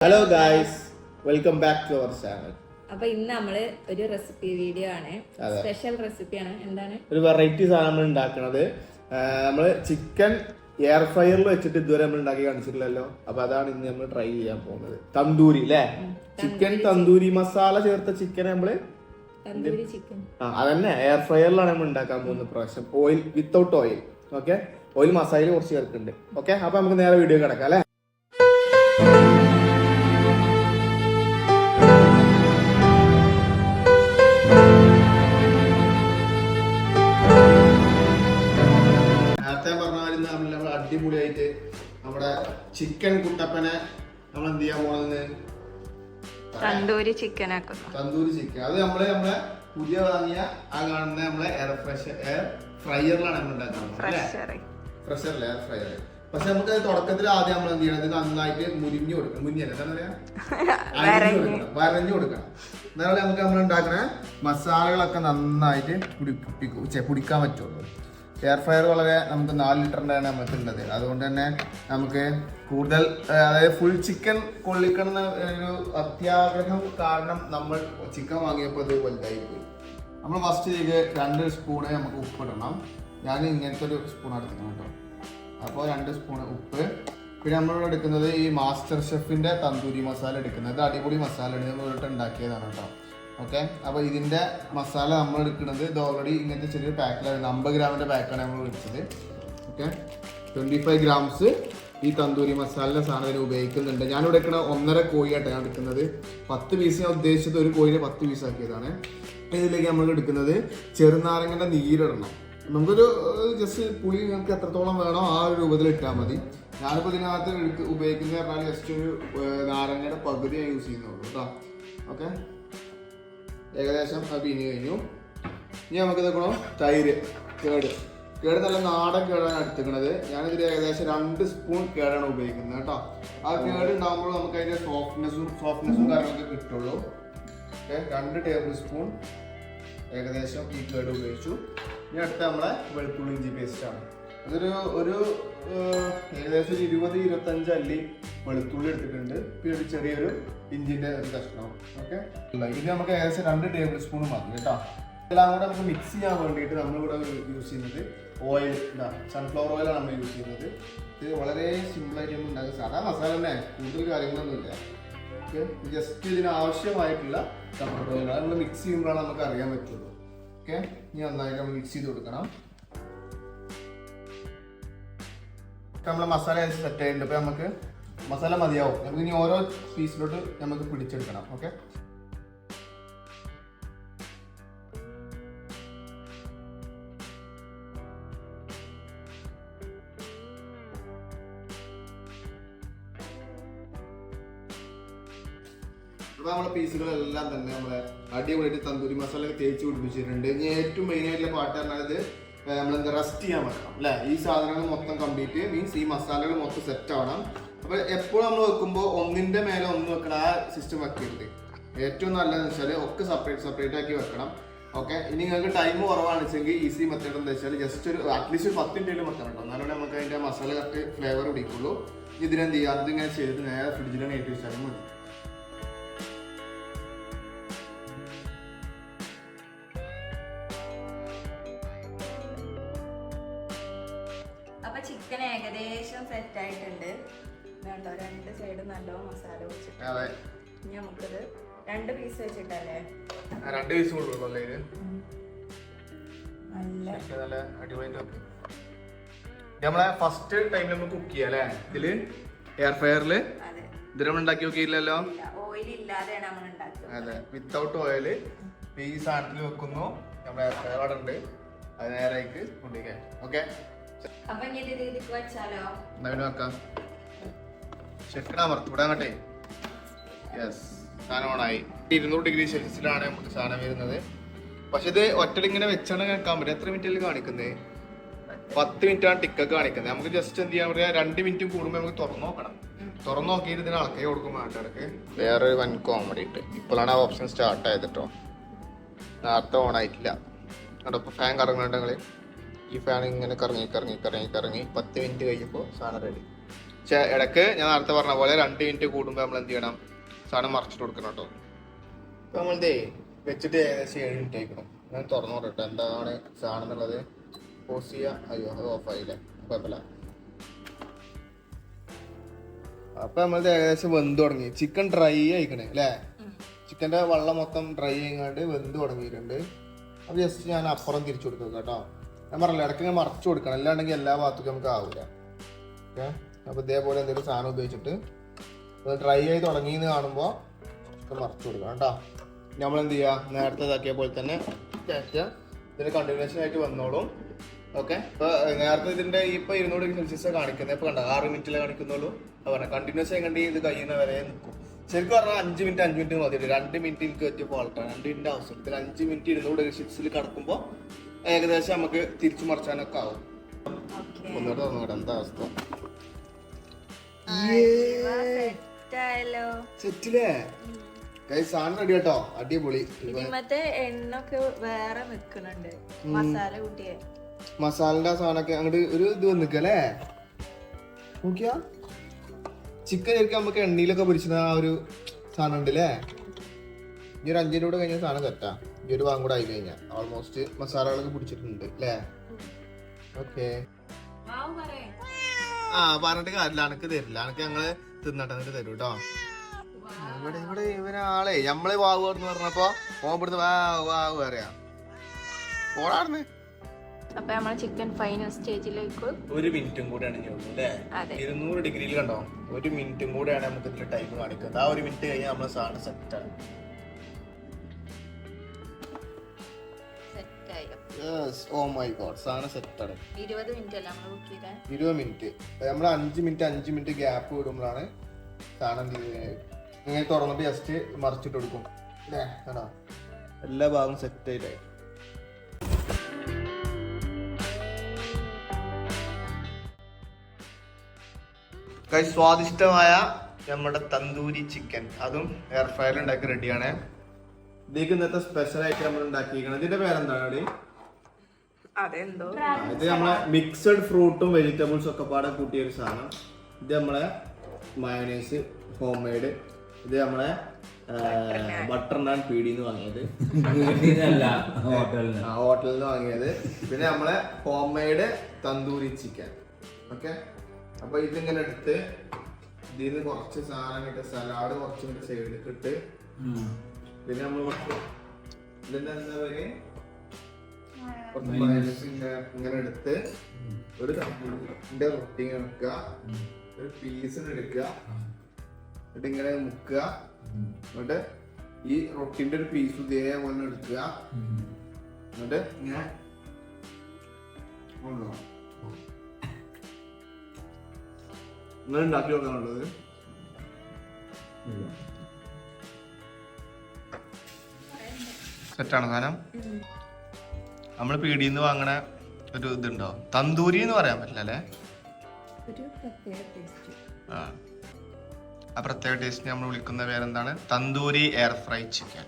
Hello guys welcome back to our channel അപ്പൊ ഇന്ന് നമ്മൾ ഒരു റെസിപ്പി വീഡിയോ ആണ്. സ്പെഷ്യൽ റെസിപ്പിയാണ് എന്താണ്? ഒരു വെറൈറ്റി സാധനം നമ്മൾ ഉണ്ടാക്കുന്നത് നമ്മൾ ചിക്കൻ എയർ ഫ്രയറിൽ വെച്ചിട്ട് ഇതുവരെ നമ്മൾ ഉണ്ടാക്കി കാണിച്ചിട്ടില്ലല്ലോ. അപ്പൊ അതാണ് ഇന്ന് നമ്മൾ ട്രൈ ചെയ്യാൻ പോകുന്നത്. തന്തൂരി അല്ലേ ചിക്കൻ തന്തൂരി മസാല ചേർത്ത ചിക്കൻ നമ്മൾ ആ അതന്നെ. എയർ ഫ്രയറിലാണ് നമ്മൾ ഉണ്ടാക്കാൻ പോകുന്നത് പ്രാവശ്യം oil without oil okay oil masala കുറച്ച് ചേർക്കുന്നുണ്ട്. ഓക്കെ അപ്പൊ നമുക്ക് നേരെ വീഡിയോ കിടക്കാം അല്ലേ ചിക്കൻ കുട്ടപ്പനെ നമ്മൾ എന്ത് ചെയ്യാൻ പോകുന്നത് തന്തൂരി ചിക്കൻ ആക്കുന്നു തന്തൂരി ചിക്കൻ. അത് നമ്മൾ നമ്മളെ പുതിയ വാങ്ങിയ ആ കാണുന്ന നമ്മളെ എയർ ഫ്രഷ് എയർ ഫ്രയറിലാണ് നമ്മൾ ഉണ്ടാക്കുന്നത് അല്ലേ? ഫ്രഷർ അല്ലേ എയർ ഫ്രയർ പക്ഷെ നമുക്ക് തുടക്കത്തിൽ ആദ്യം നമ്മൾ എന്ത് ചെയ്യണം? നന്നായിട്ട് മുരിഞ്ഞു കൊടുക്കണം. മുരിഞ്ഞല്ല പറയാ? കൊടുക്കണം. വരഞ്ഞു കൊടുക്കണം. എന്നാലും നമുക്ക് നമ്മൾ ഉണ്ടാക്കണ മസാലകളൊക്കെ നന്നായിട്ട് പിടിപ്പിക്കും പിടിക്കാൻ പറ്റുള്ളൂ. എയർ ഫയർ വളരെ നമുക്ക് നാല് ലിറ്ററിന്റെയാണ് നമുക്ക് ഉള്ളത് അതുകൊണ്ട് തന്നെ നമുക്ക് കൂടുതൽ അതായത് ഫുൾ ചിക്കൻ കൊള്ളിക്കണം ഒരു അത്യാഗ്രഹം കാരണം നമ്മൾ ചിക്കൻ വാങ്ങിയപ്പോൾ ഇത് വലുതായി നമ്മൾ ഫസ്റ്റ് ചെയ്ത് രണ്ട് സ്പൂണ് നമുക്ക് ഉപ്പിടണം ഞാൻ ഇങ്ങനത്തെ ഒരു സ്പൂൺ എടുക്കണം കേട്ടോ. അപ്പോൾ രണ്ട് സ്പൂൺ ഉപ്പ്. പിന്നെ നമ്മളിവിടെ എടുക്കുന്നത് ഈ മാസ്റ്റർ ഷെഫിന്റെ തന്തൂരി മസാല എടുക്കുന്നത്. അടിപൊളി മസാല നമ്മൾ ഉണ്ടാക്കിയതാണ് കേട്ടോ. ഓക്കെ അപ്പോൾ ഇതിന്റെ മസാല നമ്മൾ എടുക്കുന്നത് ഇത് ഓൾറെഡി ഇങ്ങനത്തെ ചെറിയൊരു പാക്കിലാണ് അമ്പത് ഗ്രാമിന്റെ പാക്കാണ് നമ്മൾ എടുത്തത്. ഓക്കെ ട്വന്റി ഫൈവ് ഗ്രാംസ് ഈ തന്തൂരി മസാലയുടെ സാധനം ഉപയോഗിക്കുന്നുണ്ട്. ഞാനിവിടെ എടുക്കുന്ന ഒന്നര കോഴിയായിട്ട് ഞാൻ എടുക്കുന്നത്. പത്ത് പീസ് ഞാൻ ഉദ്ദേശിച്ചത് ഒരു കോഴിനെ പത്ത് പീസ് ആക്കിയതാണ്. ഇതിലേക്ക് നമ്മൾ എടുക്കുന്നത് ചെറുനാരങ്ങന്റെ നീരിടണം. നമുക്കൊരു ജസ്റ്റ് പുളി നിങ്ങൾക്ക് എത്രത്തോളം വേണോ ആ ഒരു രൂപത്തിൽ ഇട്ടാൽ മതി. ഞാനിപ്പോൾ ഇതിനകത്ത് എടുക്ക- ഉപയോഗിക്കുന്നത് പറഞ്ഞാൽ ജസ്റ്റ് ഒരു നാരങ്ങയുടെ പകുതി യൂസ് ചെയ്യുന്നുള്ളൂ കേട്ടോ. ഓക്കെ ഏകദേശം അത് പിനി കഴിഞ്ഞു. ഇനി നമുക്ക് ഇതെക്കണം തൈര്. കേട്. കേട് നല്ല നാടൻ കേടാണ് എടുത്തിരിക്കുന്നത്. ഞാനിതിൽ ഏകദേശം രണ്ട് സ്പൂൺ കേടാണ് ഉപയോഗിക്കുന്നത് കേട്ടോ. ആ കേട് ഉണ്ടാകുമ്പോൾ നമുക്ക് അതിന്റെ സോഫ്റ്റ്നെസ്സും സോഫ്റ്റ്നെസ്സും കാര്യങ്ങളൊക്കെ കിട്ടുള്ളൂ. ഓക്കെ രണ്ട് ടേബിൾ സ്പൂൺ ഏകദേശം ഈ കേട് ഉപയോഗിച്ചു. ഇനി അടുത്ത നമ്മളെ വെളുത്തുള്ളി ഇഞ്ചി പേസ്റ്റാണ് അതൊരു ഒരു ഏകദേശം ഒരു ഇരുപത് ഇരുപത്തഞ്ച് അല്ലി വെളുത്തുള്ളി എടുത്തിട്ടുണ്ട്. പിന്നെ ഒരു ചെറിയൊരു ഇഞ്ചിന്റെ ഒരു കഷ്ണം. ഓക്കെ? ഇത് നമുക്ക് ഏകദേശം രണ്ട് ടേബിൾ സ്പൂൺ മതി കേട്ടോ. എല്ലാം കൂടെ നമുക്ക് മിക്സ് ചെയ്യാൻ വേണ്ടിയിട്ട് നമ്മളിവിടെ യൂസ് ചെയ്യുന്നത് ഓയിൽ സൺഫ്ലവർ ഓയിലാണ് നമ്മൾ യൂസ് ചെയ്യുന്നത്. ഇത് വളരെ സിമ്പിളായിട്ട് നമ്മൾ ഉണ്ടാക്കുക. സാധാ മസാല തന്നെ കൂടുതൽ കാര്യങ്ങളൊന്നുമില്ല. ഓക്കെ? ജസ്റ്റ് ഇതിന് ആവശ്യമായിട്ടുള്ള സൺഫ്ലവർ ഓയിലാണ് നമ്മൾ മിക്സ് ചെയ്യുമ്പോഴാണ് നമുക്ക് അറിയാൻ പറ്റുള്ളൂ. ഓക്കെ? ഇനി നന്നായിട്ട് നമ്മൾ മിക്സ് ചെയ്ത് കൊടുക്കണം. നമ്മളെ മസാല സെറ്റ് ചെയ്യുന്നുണ്ട് അപ്പോൾ നമുക്ക് മസാല മതിയാവും. നമുക്ക് ഇനി ഓരോ പീസിലോട്ട് നമുക്ക് പിടിച്ചെടുക്കണം. ഓക്കെ അപ്പോൾ നമ്മളെ പീസുകളെല്ലാം തന്നെ നമ്മളെ അടിപൊളിയായിട്ട് തന്തൂരി മസാല തേച്ച് പിടിപ്പിച്ചിട്ടുണ്ട്. ഇനി ഏറ്റവും മെയിനായിട്ടുള്ള പാട്ട് പറഞ്ഞത് നമ്മളെന്താ റെസ്റ്റ് ചെയ്യാൻ വെക്കണം അല്ലേ ഈ സാധനങ്ങൾ മൊത്തം കംപ്ലീറ്റ് മീൻസ് ഈ മസാലകൾ മൊത്തം സെറ്റ് ആവണം. അപ്പോൾ എപ്പോഴും നമ്മൾ വെക്കുമ്പോൾ ഒന്നിന്റെ മേലെ ഒന്ന് വെക്കണം ആ സിസ്റ്റം വെക്കരുത്. ഏറ്റവും നല്ലതെന്ന് വെച്ചാൽ ഒക്കെ സെപ്പറേറ്റ് സെപ്പറേറ്റ് ആക്കി വെക്കണം. ഓക്കെ ഇനി നിങ്ങൾക്ക് ടൈം കുറവാണ് വെച്ചെങ്കിൽ ഈസി മെത്തേഡ് എന്താ വെച്ചാൽ ജസ്റ്റ് ഒരു അറ്റ്ലീസ്റ്റ് ഒരു പത്ത് മിനിറ്റ് വെക്കണം കേട്ടോ എന്നാലും നമുക്ക് അതിന്റെ മസാല കറക്റ്റ് ഫ്ലേവർ പിടിക്കുള്ളൂ. ഇതിനെന്ത് ചെയ്യുക അതിങ്ങനെ ചെയ്ത് നേരെ ഫ്രിഡ്ജിലാണ് ഏറ്റവും വെച്ചാലും മതി. ഏകദേശം സെറ്റ് ആയിട്ടുണ്ട്. വേണ്ടോ രണ്ട് സൈഡ് നല്ലോണം മസാല വെച്ചിട്ട്. ഇനി നമുക്കിത് രണ്ട് പീസ് വെച്ചിട്ടല്ലേ? രണ്ട് പീസ് അല്ലേ ഇത് നല്ല പക്ഷേ നല്ല അടിപൊളി ടോപ്പ് നമ്മളെ ഫസ്റ്റ് ടൈമിൽ നമ്മൾ കുക്ക് ചെയ്യാം അല്ലേ? ഇതിൽ എയർ ഇത് നമ്മൾ ഉണ്ടാക്കി നോക്കിയില്ലല്ലോ അതെ. വിത്തൗട്ട് ഓയിൽ ഈ സാധനത്തിൽ വെക്കുന്നു. നമ്മുടെ എയർ ഫയർ അവിടെ ഉണ്ട്. അത് നേരേക്ക് കൊണ്ടുപോയി ഓക്കെ അപ്പൊ ഇനി ഇത് ഇതിക്ക് വെച്ചാലോ? എന്നാ പിന്നെ വെക്കാം. ഷെഫിനാ വിടാങ്ങട്ടെ യെസ് സാധനം ഓണായി ഇരുന്നൂറ് ഡിഗ്രി സെൽഷ്യസിലാണ് നമുക്ക് സാധനം വരുന്നത്. പക്ഷെ ഇത് ഒറ്റടിങ്ങനെ വെച്ചാണ് കേൾക്കാൻ പറ്റും എത്ര മിനിറ്റിൽ കാണിക്കുന്നത് പത്ത് മിനിറ്റാണ് ടിക്കൊക്കെ കാണിക്കുന്നത്. നമുക്ക് ജസ്റ്റ് എന്ത് ചെയ്യാൻ പറയാ രണ്ട് മിനിറ്റ് കൂടുമ്പോൾ നമുക്ക് തുറന്നു നോക്കണം. തുറന്നു നോക്കിയിട്ട് ഇതിന് അളക്കേ കൊടുക്കും ആൾക്കാർക്ക് വേറൊരു വൻ കോമഡി ഉണ്ട്. ഇപ്പോഴാണ് ആ ഓപ്ഷൻ സ്റ്റാർട്ട് ആയത് കേട്ടോ നേരത്തെ ഓൺ ആയിട്ടില്ല. ഇപ്പോൾ ഫാൻ കറങ്ങുന്നുണ്ടെങ്കിൽ ഈ ഫാൻ ഇങ്ങനെ കറങ്ങി കറങ്ങി കറങ്ങി കറങ്ങി പത്ത് മിനിറ്റ് കഴിയുമ്പോൾ സാധനം റെഡി പക്ഷേ ഇടയ്ക്ക് ഞാൻ നേരത്തെ പറഞ്ഞ പോലെ രണ്ട് മിനിറ്റ് കൂടുമ്പോൾ നമ്മൾ എന്ത് ചെയ്യണം? സാധനം മറച്ചിട്ട് കൊടുക്കണം കേട്ടോ. നമ്മൾ നമ്മളിതേ വെച്ചിട്ട് ഏകദേശം ഏഴ് മിനിറ്റ് ആയിക്കണം. ഞാൻ തുറന്നു കൊടുക്കട്ടെ എന്താണ് സാധനം എന്നുള്ളത്? പോസ് ചെയ്യുക അയ്യോ അത് ഓഫായില്ലേ കുഴപ്പമില്ല. അപ്പൊ നമ്മളിത് ഏകദേശം വെന്ത് തുടങ്ങി. ചിക്കൻ ഡ്രൈ ആയിക്കണേ അല്ലേ? ചിക്കന്റെ വെള്ളം മൊത്തം ഡ്രൈ ആയിക്കാണ്ട് വെന്ത് തുടങ്ങിയിട്ടുണ്ട്. അപ്പൊ ജസ്റ്റ് ഞാൻ അപ്പുറം തിരിച്ചു കൊടുക്കും കേട്ടോ. ഞാൻ പറഞ്ഞില്ല ഇടയ്ക്ക് മറച്ചു കൊടുക്കണം. അല്ലാണ്ടെങ്കിൽ എല്ലാ ഭാഗത്തേക്കും നമുക്ക് ആവില്ല ഓക്കെ അപ്പോൾ ഇതേപോലെ എന്തെങ്കിലും സാധനം ഉപയോഗിച്ചിട്ട് അത് ഡ്രൈ ആയി തുടങ്ങി എന്ന് കാണുമ്പോൾ മറച്ചു കൊടുക്കണം കേട്ടോ. നമ്മൾ എന്ത് ചെയ്യുക നേരത്തെ ഇതാക്കിയ പോലെ തന്നെ കയറ്റുക ഇതിന് കണ്ടിന്യൂഷൻ ആയിട്ട് വന്നോളും. ഓക്കെ ഇപ്പോൾ നേരത്തെ ഇതിന്റെ ഇപ്പോൾ ഇരുന്നൂറ് ഡിഗ്രി സെൽഷ്യസ് കാണിക്കുന്നത്. ഇപ്പോൾ കണ്ട? ആറ് മിനിറ്റിലെ കാണിക്കുന്നുള്ളൂ. അത് പറഞ്ഞാൽ കണ്ടിന്യൂസ് ആയി കണ്ടി ഇത് കഴിയുന്ന വരെ നിൽക്കും ശരിക്കും പറഞ്ഞാൽ അഞ്ച് മിനിറ്റ് അഞ്ച് മിനിറ്റ് മതി രണ്ട് മിനിറ്റ് എനിക്ക് പറ്റിയ ഫോൾട്ടാണ് രണ്ട് മിനിറ്റ് ആവശ്യം ഇതിൽ അഞ്ച് മിനിറ്റ് ഇരുന്നൂറ് ഡിഗ്രി സെൽഷ്യസിൽ കിടക്കുമ്പോൾ ഏകദേശം നമുക്ക് തിരിച്ചു മറിച്ചാനൊക്കെ ആവും. ഒന്നുകൂടെ തുറന്നുകൂടെ എന്താ അവസ്ഥ? സെറ്റിലേ? കൈ സാധനം റെഡി കേട്ടോ അടിപൊളി. എണ്ണൊക്കെ വേറെ നിക്കണുണ്ട് മസാല കൂട്ടിയെ. മസാലന്റെ സാധനമൊക്കെ അങ്ങോട്ട് ഒരു ഇത് വന്നിക്കല്ലേ? നോക്കിയാ. ചിക്കൻ ശരിക്കും നമുക്ക് എണ്ണയിലൊക്കെ പൊരിച്ചത് ആ ഒരു സാധനം ഉണ്ട് ഈ ഒരു അഞ്ചിന്റെ കൂടെ കഴിഞ്ഞ സാധനം സെറ്റാ ഈ ഒരു ഭാഗം കൂടെ ആയി കഴിഞ്ഞാൽ ഓൾമോസ്റ്റ് മസാലകളൊക്കെ പിടിച്ചിട്ടുണ്ട് അല്ലേ? ഓക്കെ ആ പറഞ്ഞിട്ട് കാര്യമില്ല. അനക്ക് തരില്ല. അനക്ക് ഞങ്ങൾ തിന്നട്ടെ എന്നിട്ട് തരും കേട്ടോ ഇവിടെ ഇവിടെ ഇവരാളെ നമ്മൾ വാവ് എന്ന് പറഞ്ഞപ്പോ ഓൻ ഇവിടുന്ന് വാ വാവ് പറയാ. ഓടാർന്ന് അപ്പൊ നമ്മളെ ചിക്കൻ ഫൈനൽ സ്റ്റേജിലേക്ക് ഒരു മിനിറ്റും കൂടെയാണ് ഇനി അല്ലേ? ഇരുന്നൂറ് ഡിഗ്രിയിൽ കണ്ടോ? ഒരു മിനിറ്റും കൂടെയാണ് നമുക്ക് ഇതിൽ ടൈം കാണിക്കുന്നത് ആ ഒരു മിനിറ്റ് കഴിഞ്ഞാൽ നമ്മൾ സാധനം സെറ്റ് ഓ മൈ ഗോഡ് സാധനം സെറ്റാണ്. ആണ് ഇരുപത് മിനിറ്റ് അല്ല നമ്മൾ ബുക്ക് ഇരുപത് മിനിറ്റ് നമ്മൾ അഞ്ച് മിനിറ്റ് അഞ്ച് മിനിറ്റ് ഗ്യാപ്പ് വിടുമ്പോഴാണ് സാധനം ഇങ്ങനെ തുറന്നിട്ട് ജസ്റ്റ് മറിച്ചിട്ട് കൊടുക്കും. അല്ലേ കേട്ടോ എല്ലാ ഭാഗവും സെറ്റ് Guys, സ്വാദിഷ്ടമായ നമ്മുടെ തന്തൂരി ചിക്കൻ അതും എയർ ഫ്രയർ ഉണ്ടാക്കി റെഡിയാണ് ഇതിലേക്ക് ഇന്നത്തെ സ്പെഷ്യലായിട്ട് നമ്മൾ ഉണ്ടാക്കിയിരിക്കുന്നത് ഇതിന്റെ പേരെന്താണ് അവിടെ? അതെന്തോ? ഇത് നമ്മളെ മിക്സഡ് ഫ്രൂട്ടും വെജിറ്റബിൾസും ഒക്കെ പാടെ കൂട്ടിയ ഒരു സാധനം. ഇത് നമ്മളെ മയോനൈസ് ഹോം മെയ്ഡ് ഇത് നമ്മളെ ബട്ടർ നാൻ പീടിന്ന് വാങ്ങിയത്. ഹോട്ടലിൽ നിന്ന് വാങ്ങിയത്. പിന്നെ നമ്മളെ homemade tandoori chicken okay അപ്പൊ ഇതിങ്ങനെ എടുത്ത് ഇതിന്ന് കുറച്ച് സാധനം ഇട്ട് സലാഡ് കുറച്ച് സൈഡിൽ ഇട്ട് പിന്നെ നമ്മൾ കുറച്ച് ഇതിന്റെ എന്താ മയോനൈസ് ഇങ്ങനെ ഇങ്ങനെ എടുത്ത് ഒരു തമ്പിന്റെ റൊട്ടി വെക്കുക ഒരു പീസിന് എടുക്കുക. എന്നിട്ട് ഇങ്ങനെ മുക്കുക. എന്നിട്ട് ഈ റൊട്ടിന്റെ ഒരു പീസ് ഇതേപോലെ എടുക്കുക. എന്നിട്ട് ഇങ്ങനെ കൊണ്ടുപോകാം. ഇങ്ങനെ ഉണ്ടാക്കി നോക്കാനുള്ളത് സെറ്റാണ് സാധനം? നമ്മൾ പീടിയിൽ നിന്ന് വാങ്ങണ ഒരു ഇതുണ്ടോ? തന്തൂരി എന്ന് പറയാൻ പറ്റില്ല അല്ലേ? ആ. പ്രത്യേക ടേസ്റ്റ് നമ്മൾ വിളിക്കുന്ന പേരെന്താണ്? Tandoori air fry chicken